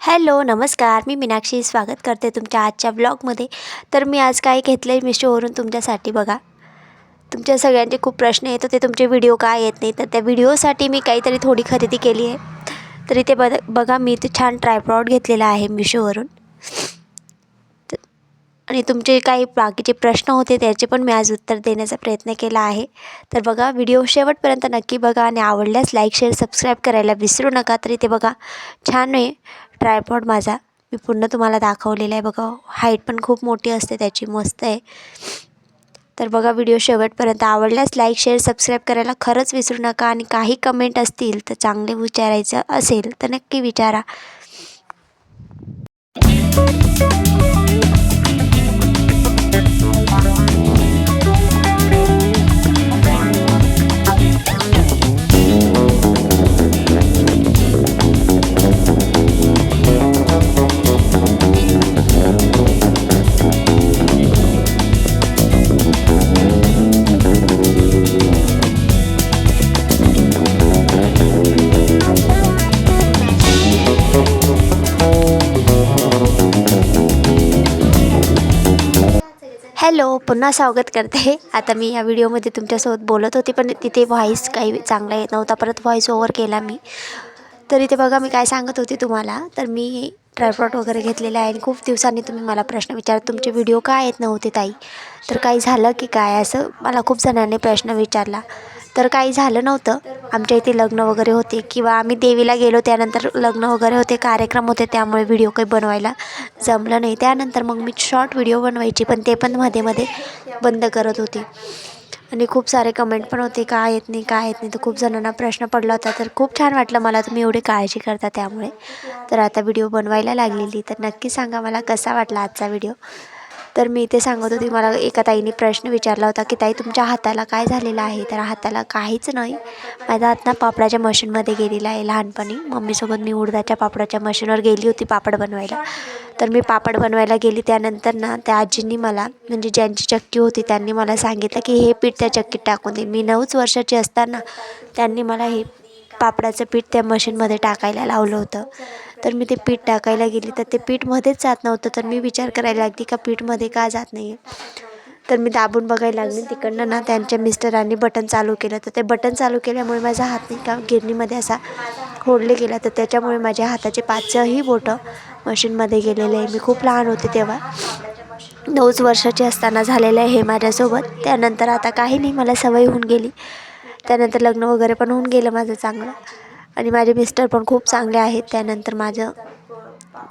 Hello नमस्कार. मी मीनाक्षी स्वागत करते तुमच्या आजच्या ब्लॉगमध्ये. तर मी आज काय घेतलं आहे मिशोवरून तुमच्यासाठी बघा. तुमच्या सगळ्यांचे खूप प्रश्न येतो ते तुमचे व्हिडिओ काय येत नाही. तर त्या व्हिडिओसाठी मी काहीतरी थोडी खरेदी केली आहे. तर इथे बघ बघा मी इथे छान ट्रायप्रॉड घेतलेला आहे मिशोवरून तर आणि तुमचे काही बाकीचे प्रश्न होते त्याचे पण मी आज उत्तर देण्याचा प्रयत्न केला आहे. तर बघा व्हिडिओ शेवटपर्यंत नक्की बघा आणि आवडल्यास लाईक शेअर सबस्क्राईब करायला विसरू नका. तर इथे बघा छान आहे. ट्रायपॉड माझा. मी पूर्ण तुम्हाला दाखवलेला आहे. बघा हाईट पण खूप मोठी असते त्याची मस्त आहे. तर बघा व्हिडिओ शेवटपर्यंत आवडल्यास लाईक शेअर सबस्क्राईब करायला खरंच विसरू नका. आणि काही कमेंट असतील तर चांगले विचारायचं असेल तर नक्की विचारा. हॅलो पुन्हा स्वागत करते. आता मी या व्हिडिओमध्ये तुमच्यासोबत बोलत होते पण तिथे व्हॉईस काही चांगला येत नव्हता. परत व्हॉईस ओव्हर केला मी. तर इथे बघा मी काय सांगत होते तुम्हाला? तर मी ट्रायपॉट वगैरे घेतलेला आहे आणि खूप दिवसांनी तुम्ही मला प्रश्न विचार तुमचे व्हिडिओ काय येत नव्हते ताई? तर काही झालं की काय? असं मला खूप जणांनी प्रश्न विचारला. तर काही झालं नव्हतं. आमच्या इथे लग्न वगैरे होते किंवा आम्ही देवीला गेलो त्यानंतर लग्न वगैरे होते कार्यक्रम होते त्यामुळे व्हिडिओ काही बनवायला जमलं नाही. त्यानंतर मग मी शॉर्ट व्हिडिओ बनवायची पण ते पण मध्ये मध्ये बंद करत होती. आणि खूप सारे कमेंट पण होते का येत नाही का येत नाही? तर खूप जणांना प्रश्न पडला होता. तर खूप छान वाटलं मला तुम्ही एवढी काळजी करता त्यामुळे. तर आता व्हिडिओ बनवायला लागलेली. तर नक्की सांगा मला कसा वाटला आजचा व्हिडिओ? तर मी इथे सांगत होती मला एका ताईने प्रश्न विचारला होता की ताई तुमच्या हाताला काय झालेलं आहे? तर हाताला काहीच नाही. माझा हात ना पापडाच्या मशीनमध्ये गेलेला आहे लहानपणी. मम्मीसोबत मी उडदाच्या पापडाच्या मशीनवर गेली होती पापड बनवायला. तर मी पापड बनवायला गेली त्यानंतर ना त्या आजींनी मला म्हणजे ज्यांची चक्की होती त्यांनी मला सांगितलं की हे पीठ त्या चक्कीत टाकून दे. मी नऊच वर्षाची असताना त्यांनी मला हे पापडाचं पीठ त्या मशीनमध्ये टाकायला लावलं होतं. तर मी ते पीठ टाकायला गेली. तर ते पीठमध्येच जात नव्हतं. तर मी विचार करायला लागली का पीठमध्ये का जात नाही आहे तर मी दाबून बघायला लागली. तिकडनं ना त्यांच्या मिस्टरांनी बटन चालू केलं. तर ते बटन चालू केल्यामुळे माझा हात नाही का गिरणीमध्ये असा खोडले गेला. तर त्याच्यामुळे माझ्या हाताचे पाचही बोटं मशीनमध्ये गेलेले आहे. मी खूप लहान होते तेव्हा. नऊच वर्षाची असताना झालेलं आहे हे माझ्यासोबत. त्यानंतर आता काही नाही. मला सवय होऊन गेली. त्यानंतर लग्न वगैरे पण होऊन गेलं माझं चांगलं. आणि माझे मिस्टर पण खूप चांगले आहेत. त्यानंतर माझं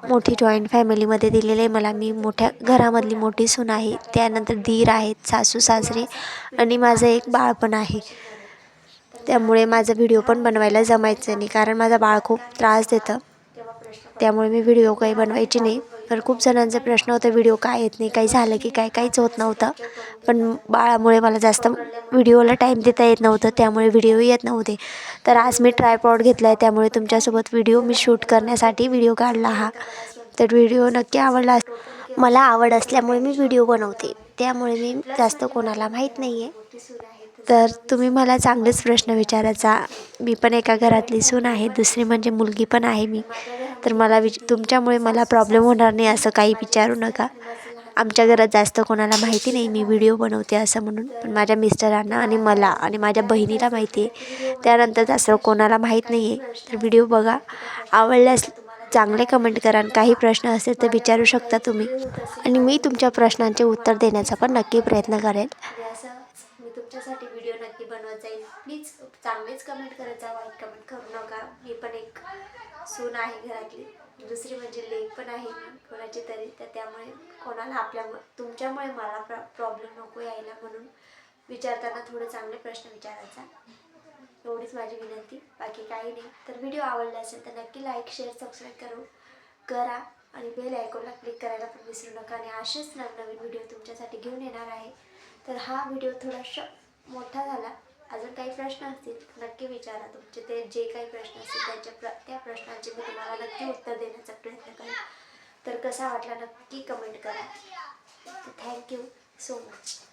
मोठी जॉईंट फॅमिलीमध्ये दिलेलं आहे. मला मी मोठ्या घरामधली मोठी सून आहे. त्यानंतर धीर आहेत सासू सासरे आणि माझं एक बाळ पण आहे. त्यामुळे माझं व्हिडिओ पण बनवायला जमायचं नाही. कारण माझा बाळ खूप त्रास देतं. त्यामुळे मी व्हिडिओ काही बनवायची नाही. तर खूप जणांचा प्रश्न होता व्हिडिओ काय येत नाही काही झालं की काय? काहीच होत नव्हतं. पण बाळामुळे मला जास्त व्हिडिओला टाईम देता येत नव्हतं त्यामुळे व्हिडिओ येत नव्हते. तर आज मी ट्रायपॉड घेतला आहे त्यामुळे तुमच्यासोबत व्हिडिओ मी शूट करण्यासाठी व्हिडिओ काढला हा. तर व्हिडिओ नक्की आवडला मला आवड असल्यामुळे मी व्हिडिओ बनवते. त्यामुळे मी जास्त कोणाला माहीत नाही आहे तर तुम्ही मला चांगलेच प्रश्न विचारायचा. मी पण एका घरातली सून आहे दुसरी म्हणजे मुलगी पण आहे मी. तर मला विच तुमच्यामुळे मला प्रॉब्लेम होणार नाही असं काही विचारू नका. आमच्या घरात जास्त कोणाला माहिती नाही मी व्हिडिओ बनवते असं म्हणून. पण माझ्या मिस्टरांना आणि मला आणि माझ्या बहिणीला माहिती आहे. त्यानंतर जास्त कोणाला माहीत नाही आहे तर व्हिडिओ बघा. आवडल्यास चांगले कमेंट करा आणि काही प्रश्न असेल तर विचारू शकता तुम्ही. आणि मी तुमच्या प्रश्नांचे उत्तर देण्याचा पण नक्की प्रयत्न करेन. मी तुमच्यासाठी व्हिडिओ नक्की बनवत जाईल प्लीज चांगलेच कमेंट करत जा वाईट कमेंट करू नका. मी पण एक सून आहे घरातली. दुसरी म्हणजे लेक पण आहे. कोणाची तरी. तर त्यामुळे कोणाला आपल्या तुमच्यामुळे मला प्रॉब्लेम नको यायला म्हणून विचारताना थोडे चांगले प्रश्न विचारायचा. एवढीच माझी विनंती. बाकी काही नाही. तर व्हिडिओ आवडला असेल तर नक्की लाईक शेअर सबस्क्राईब करू करा आणि बेल आयकॉनला क्लिक करायला पण विसरू नका. आणि असेच नवनवीन व्हिडिओ तुमच्यासाठी घेऊन येणार आहे. तर हा व्हिडिओ थोडासा मोठा झाला. अजून काही प्रश्न असतील नक्की विचारा तुमचे. ते जे काही प्रश्न असतील त्यांच्या प्र त्या प्रश्नांचे मी तुम्हाला नक्की उत्तर देण्याचा प्रयत्न करेन. तर कसा वाटला नक्की कमेंट करा. Thank you so much